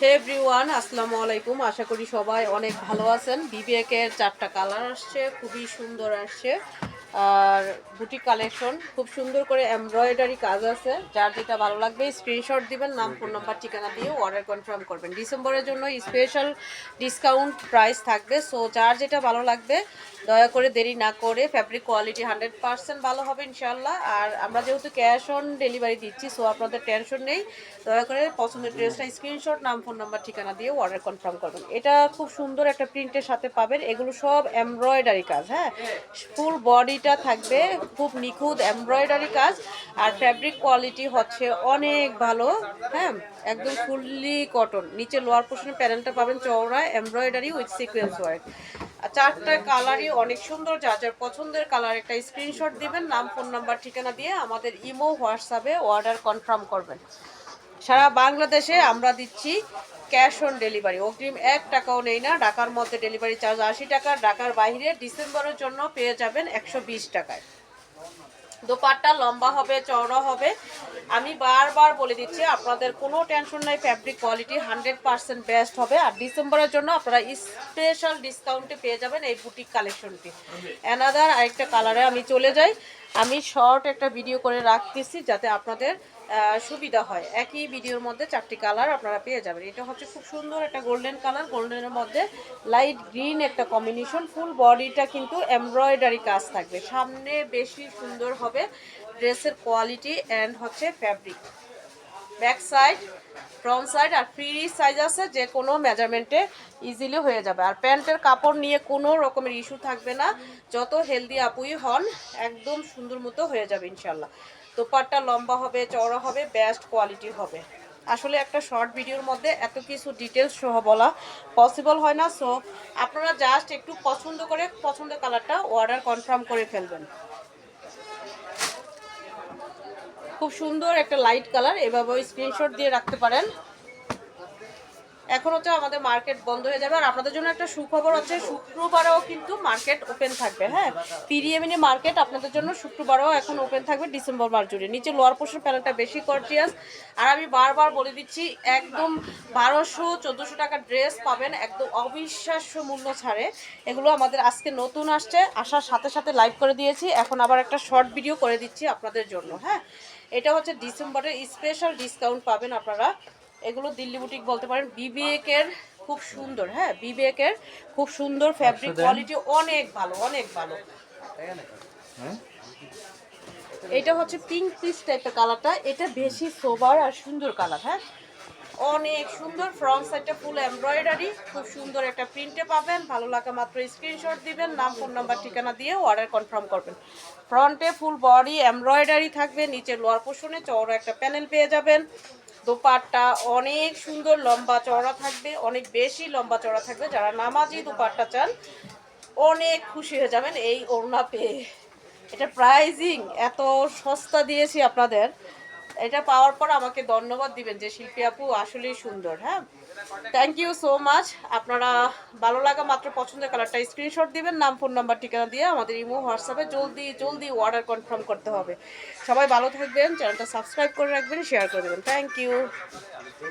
হে everyone আসসালামু আলাইকুম। আশা করি সবাই অনেক ভালো আছেন। বিবেকের চারটা কালার আসছে, খুবই সুন্দর আসছে। আর বুটি কালেকশন খুব সুন্দর করে এমব্রয়ডারি কাজ আছে। যার যেটা ভালো লাগবে স্ক্রিনশট দিবেন, নাম ফোন নাম্বার ঠিকানা দিয়ে অর্ডার কনফার্ম করবেন। ডিসেম্বরের জন্য স্পেশাল ডিসকাউন্ট প্রাইস থাকবে সো যার যেটা ভালো লাগবে, দয়া করে দেরি না করে ফ্যাব্রিক কোয়ালিটি হান্ড্রেড পার্সেন্ট ভালো হবে ইনশাল্লাহ আর আমরা যেহেতু ক্যাশ অন ডেলিভারি দিচ্ছি সো আপনাদের টেনশন নেই। দয়া করে পছন্দের ড্রেসটা স্ক্রিনশট নাম ফোন নাম্বার ঠিকানা দিয়ে অর্ডার কনফার্ম করবেন। এটা খুব সুন্দর একটা প্রিন্টের সাথে পাবেন। এগুলো সব এমব্রয়ডারি কাজ হ্যাঁ? ফুল বডিটা থাকবে, খুব নিখুঁত এমব্রয়ডারি কাজ, আর ফ্যাব্রিক কোয়ালিটি হচ্ছে অনেক ভালো হ্যাঁ একদম ফুললি কটন নিচে লোয়ার পোর্শনের প্যানেলটা পাবেন চওড়া এমব্রয়ডারি উইথ সিকোয়েন্স ওয়ার্ক চারটা কালারই অনেক সুন্দর যা যার পছন্দের কালার একটা স্ক্রিনশট দিবেন, নাম ফোন নাম্বার ঠিকানা দিয়ে আমাদের ইমো হোয়াটসঅ্যাপে অর্ডার কনফার্ম করবেন। সারা বাংলাদেশে আমরা দিচ্ছি ক্যাশ অন ডেলিভারি। অগ্রিম এক টাকাও নেই না, ঢাকার মধ্যে ডেলিভারি চার্জ আশি টাকা, ঢাকার বাইরে ডিসেম্বরের জন্য পেয়ে যাবেন একশো বিশ টাকায়। দোপাট্টা লম্বা হবে, চওড়া হবে। আমি বারবার বলে দিচ্ছি, আপনাদের কোনো টেনশন নাই, fabric quality hundred percent best হবে। আর ডিসেম্বরের জন্য আপনারা স্পেশাল ডিসকাউন্টে পেয়ে যাবেন এই বুটিক কালেকশনটি। অ্যানাদার আরেকটা কালারে আমি চলে যাই। আমি শর্ট একটা ভিডিও করে রাখতেছি যাতে আপনাদের সুবিধা হয়। একই ভিডিওর মধ্যে চারটি কালার আপনারা পেয়ে যাবেন। এটা হচ্ছে খুব সুন্দর একটা গোল্ডেন কালার গোল্ডেনের মধ্যে লাইট গ্রিন একটা কম্বিনেশন ফুল বডিটা কিন্তু এমব্রয়ডারি কাজ থাকবে। সামনে বেশি সুন্দর হবে ড্রেসের কোয়ালিটি অ্যান্ড হচ্ছে fabric back side front side আর ফ্রি সাইজ আছে যে কোনো মেজারমেন্টে ইজিলি হয়ে যাবে। আর প্যান্টের কাপড় নিয়ে কোনো রকমের ইস্যু থাকবে না। যত হেলদি আপুই হন, একদম সুন্দর মতো হয়ে যাবে ইনশাল্লাহ দোপাট্টা লম্বা হবে, চওড়া হবে বেস্ট কোয়ালিটি হবে। আসলে একটা শর্ট ভিডিওর মধ্যে এত কিছু ডিটেলস সহ বলা পসিবল হয় না সো আপনারা জাস্ট একটু পছন্দ করে পছন্দের কালারটা অর্ডার কনফার্ম করে ফেলবেন। খুব সুন্দর একটা লাইট কালার এভাবে স্ক্রিনশট দিয়ে রাখতে পারেন। এখন হচ্ছে আমাদের মার্কেট বন্ধ হয়ে যাবে। আর আপনাদের জন্য একটা সুখবর হচ্ছে, শুক্রবারেও কিন্তু মার্কেট ওপেন থাকবে হ্যাঁ? পিরিএমিনি মার্কেট আপনাদের জন্য শুক্রবারেও এখন ওপেন থাকবে ডিসেম্বর মাস জুড়ে। নিচে লোয়ার পোর্শন প্যানেলটা বেশি গর্জিয়াস আর আমি বারবার বলে দিচ্ছি, একদম বারোশো, চোদ্দোশো টাকার ড্রেস পাবেন একদম অবিশ্বাস্য মূল্য ছাড়ে। এগুলো আমাদের আজকে নতুন আসছে, আসার সাথে সাথে লাইভ করে দিয়েছি। এখন আবার একটা শর্ট ভিডিও করে দিচ্ছি আপনাদের জন্য হ্যাঁ? এটা হচ্ছে ডিসেম্বরের স্পেশাল ডিসকাউন্ট পাবেন আপনারা। এগুলো দিল্লি বুটিক বলতে পারেন। বিবেকের খুব সুন্দর হ্যাঁ বিবেকের খুব সুন্দর ফ্যাব্রিক কোয়ালিটি অনেক ভালো অনেক ভালো। এটা হচ্ছে পিঙ্ক পিস টাইপের কালারটা এটা বেশি সোবার আর সুন্দর কালার হ্যাঁ। অনেক সুন্দর ফ্রন্ট সাইডটা ফুল এমব্রয়ডারি খুব সুন্দর একটা প্রিন্টে পাবেন। ভালো লাগা মাত্র স্ক্রিনশট দিবেন নাম ফোন নাম্বার ঠিকানা দিয়ে অর্ডার কনফার্ম করবেন। ফ্রন্টে ফুল বডি এমব্রয়ডারি থাকবে নিচে লোয়ার পোর্শনে চওড়া একটা প্যানেল পেয়ে যাবেন। দোপাট্টা অনেক সুন্দর লম্বা চড়া থাকবে, অনেক বেশি লম্বা চড়া থাকবে। যারা নামাজি দোপাট্টা চান, অনেক খুশি হয়ে যাবেন এই ওড়না পেয়ে। এটা প্রাইজিং এত সস্তা দিয়েছি আপনাদের। এটা পাওয়ার পর আমাকে ধন্যবাদ দিবেন যে শিল্পী আপু আসলেই সুন্দর হ্যাঁ? থ্যাংক ইউ সো মাচ আপনারা ভালো লাগা মাত্র পছন্দের কালারটা স্ক্রিনশট দিবেন, নাম ফোন নাম্বার ঠিকানা দিয়ে আমাদের ইমো হোয়াটসঅ্যাপে জলদি জলদি অর্ডার কনফার্ম করতে হবে। সবাই ভালো থাকবেন চ্যানেলটা সাবস্ক্রাইব করে রাখবেন শেয়ার করে দেবেন। Thank you